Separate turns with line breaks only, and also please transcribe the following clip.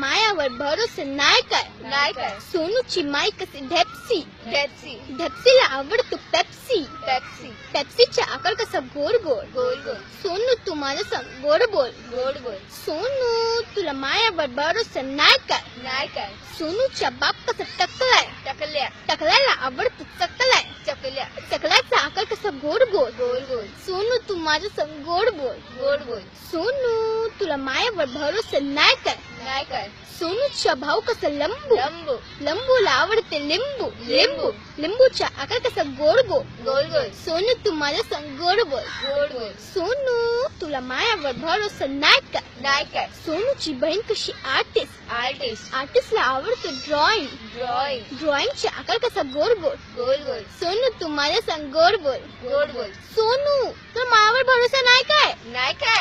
मायावर भरोसा नाही काय
नाही काय
सोनूची माई कशी? ढेपसी
टॅक्सी
ढेपसीला आवडतो पेप्सी
टॅक्सी
पेप्सीचा आकार कसा? गोड गोड.
गोल गोल
सोनू तू माझं संग गोड बोल.
गोड गोल
सोनू तुला मायावर भरोसा नाही काय
नाही काय
सोनूच्या बाप कसा टकलाय?
टकल्या.
टकलायला आवडतो चकलाय.
चकल्या.
चकलाचा आकार कसा? गोड गोड
गोल गोल
सोनू तू माझं संग गोड बोल.
गोड गोल
सोनू तुला मायावर भरोसा नाही काय
नाही काय
सोनूचा भाऊ कसा लंबू.
लंबू.
लंबूला आवडते लिंबू. लिंबू. लिंबूचा आकार कसा गोड गोड.
गोल गोल
सोनू तू माझ्या संग गोड बोल.
गोड गोल
सोनू तुला मायावर भरोसा नाही का?
नाही काय
सोनूची बहीण कशी आर्टिस्ट?
आर्टिस्ट.
आर्टिस्टला आवडतो ड्रॉइंग.
ड्रॉइंग.
ड्रॉइंगचा आकार कसा गोड. गोड
गोल गोल
सोनू तू माझ्या संग गोड बोल.
गोड गोल
सोनू तुला मायावर भरोसा नाही काय?
नाही काय?